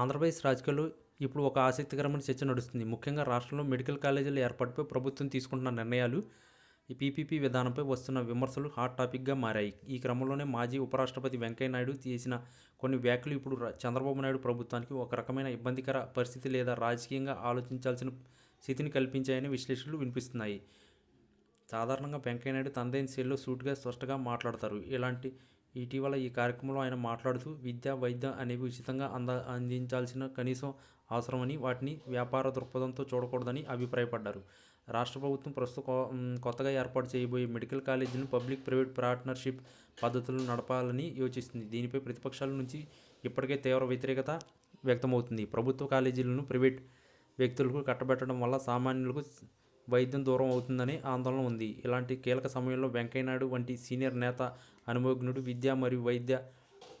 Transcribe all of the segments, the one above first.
ఆంధ్రప్రదేశ్ రాజకీయాలు ఇప్పుడు ఒక ఆసక్తికరమైన చర్చ నడుస్తుంది. ముఖ్యంగా రాష్ట్రంలో మెడికల్ కాలేజీల ఏర్పాటుపై ప్రభుత్వం తీసుకుంటున్న నిర్ణయాలు ఈ పీపీపీ విధానంపై వస్తున్న విమర్శలు హాట్ టాపిక్గా మారాయి. ఈ క్రమంలోనే మాజీ ఉపరాష్ట్రపతి వెంకయ్యనాయుడు చేసిన కొన్ని వ్యాఖ్యలు ఇప్పుడు చంద్రబాబు నాయుడు ప్రభుత్వానికి ఒక రకమైన ఇబ్బందికర పరిస్థితి లేదా రాజకీయంగా ఆలోచించాల్సిన స్థితిని కల్పించాయని విశ్లేషణలు వినిపిస్తున్నాయి. సాధారణంగా వెంకయ్యనాయుడు తనదైన శైలిలో సూటుగా స్పష్టంగా మాట్లాడతారు. ఇలాంటి ఇటీవల ఈ కార్యక్రమంలో ఆయన మాట్లాడుతూ విద్య వైద్యం అనేవి ఉచితంగా అంద అందించాల్సిన కనీసం అవసరమని వాటిని వ్యాపార దృక్పథంతో చూడకూడదని అభిప్రాయపడ్డారు. రాష్ట్ర ప్రభుత్వం ప్రస్తుతం కొత్తగా ఏర్పాటు చేయబోయే మెడికల్ కాలేజీలను పబ్లిక్ ప్రైవేట్ పార్ట్నర్షిప్ పద్ధతులు నడపాలని యోచిస్తుంది. దీనిపై ప్రతిపక్షాల నుంచి ఇప్పటికే తీవ్ర వ్యతిరేకత వ్యక్తమవుతుంది. ప్రభుత్వ కాలేజీలను ప్రైవేట్ వ్యక్తులకు కట్టబెట్టడం వల్ల సామాన్యులకు వైద్యం దూరం అవుతుందని ఆందోళన ఉంది. ఇలాంటి కీలక సమయంలో వెంకయ్యనాయుడు వంటి సీనియర్ నేత అనుభవజ్ఞుడు విద్య మరియు వైద్య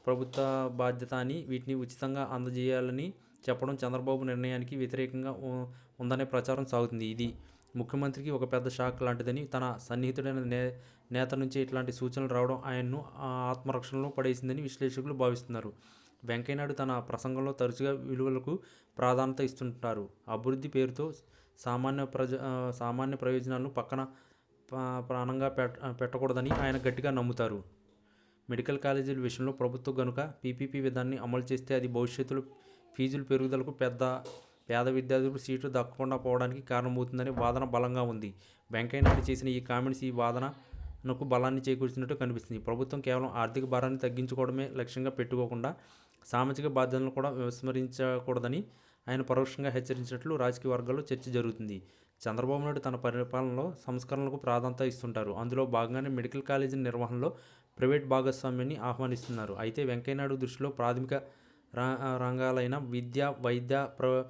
ప్రభుత్వ బాధ్యత అని వీటిని ఉచితంగా అందజేయాలని చెప్పడం చంద్రబాబు నిర్ణయానికి వ్యతిరేకంగా ఉ- ఉందనే ప్రచారం సాగుతుంది. ఇది ముఖ్యమంత్రికి ఒక పెద్ద షాక్ లాంటిదని తన సన్నిహితుడైన నే నేత నుంచి ఇట్లాంటి సూచనలు రావడం ఆయన్ను ఆ, ఆత్మరక్షణలో పడేసిందని విశ్లేషకులు భావిస్తున్నారు. వెంకయ్యనాయుడు తన ప్రసంగంలో తరచుగా విలువలకు ప్రాధాన్యత ఇస్తుంటారు. అభివృద్ధి పేరుతో సామాన్య ప్రజ సామాన్య ప్రయోజనాలను పక్కన పా- ప్రాణంగా పెట్ట పెట్టకూడదని ఆయన గట్టిగా నమ్ముతారు. మెడికల్ కాలేజీల విషయంలో ప్రభుత్వం గనుక పీపీపీ విధానాన్ని అమలు చేస్తే అది భవిష్యత్తులో ఫీజుల పెరుగుదలకు పెద్ద పేద విద్యార్థులకు సీట్లు దక్కకుండా పోవడానికి కారణమవుతుందని వాదన బలంగా ఉంది. వెంకయ్యనాయుడు చేసిన ఈ కామెంట్స్ ఈ వాదన నాకు బలాన్ని చేకూర్చినట్టు కనిపిస్తుంది. ప్రభుత్వం కేవలం ఆర్థిక భారాన్ని తగ్గించుకోవడమే లక్ష్యంగా పెట్టుకోకుండా సామాజిక బాధ్యతలను కూడా విస్మరించకూడదని ఆయన పరోక్షంగా హెచ్చరించినట్లు రాజకీయ వర్గాల్లో చర్చ జరుగుతుంది. చంద్రబాబు నాయుడు తన పరిపాలనలో సంస్కరణలకు ప్రాధాన్యత ఇస్తుంటారు. అందులో భాగంగానే మెడికల్ కాలేజీ నిర్వహణలో ప్రైవేట్ భాగస్వామ్యాన్ని ఆహ్వానిస్తున్నారు. అయితే వెంకయ్యనాయుడు దృష్టిలో ప్రాథమిక రా- రంగాలైన విద్య వైద్య ప్ర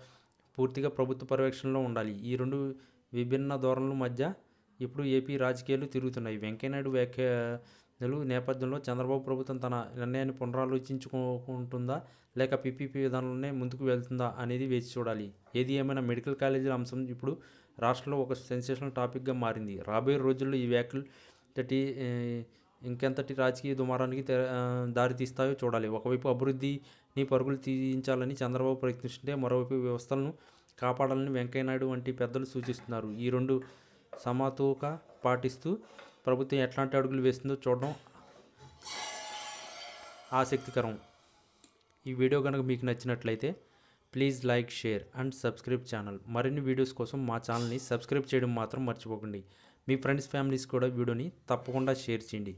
పూర్తిగా ప్రభుత్వ పర్యవేక్షణలో ఉండాలి. ఈ రెండు విభిన్న ధోరణుల మధ్య ఇప్పుడు ఏపీ రాజకీయాలు తిరుగుతున్నాయి. వెంకయ్యనాయుడు వ్యాఖ్యలు నేపథ్యంలో చంద్రబాబు ప్రభుత్వం తన నిర్ణయాన్ని పునరాలోచించుకుంటుందా? లేక పీపీపీ విధానంలోనే ముందుకు వెళ్తుందా అనేది వేచి చూడాలి. ఏది ఏమైనా మెడికల్ కాలేజీల అంశం ఇప్పుడు రాష్ట్రంలో ఒక సెన్సేషనల్ టాపిక్గా మారింది. రాబోయే రోజుల్లో ఈ వ్యాఖ్యలు తటి ఇంకెంతటి రాజకీయ దుమారానికి దారితీస్తాయో చూడాలి. ఒకవైపు అభివృద్ధిని పరుగులు తీయించాలని చంద్రబాబు ప్రయత్నిస్తుంటే మరోవైపు వ్యవస్థలను కాపాడాలని వెంకయ్యనాయుడు వంటి పెద్దలు సూచిస్తున్నారు. ఈ రెండు సమతూక పాటిస్తూ ప్రభుత్వం ఎట్లాంటి అడుగులు వేస్తుందో చూడడం ఆసక్తికరం. ఈ వీడియో కనుక మీకు నచ్చినట్లయితే please like share and subscribe channel. మరిన్ని వీడియోస్ కోసం మా ఛానల్ని సబ్స్క్రైబ్ చేయడం మాత్రం మర్చిపోకండి. మీ ఫ్రెండ్స్ ఫ్యామిలీస్ కూడా వీడియోని తప్పకుండా షేర్ చేయండి.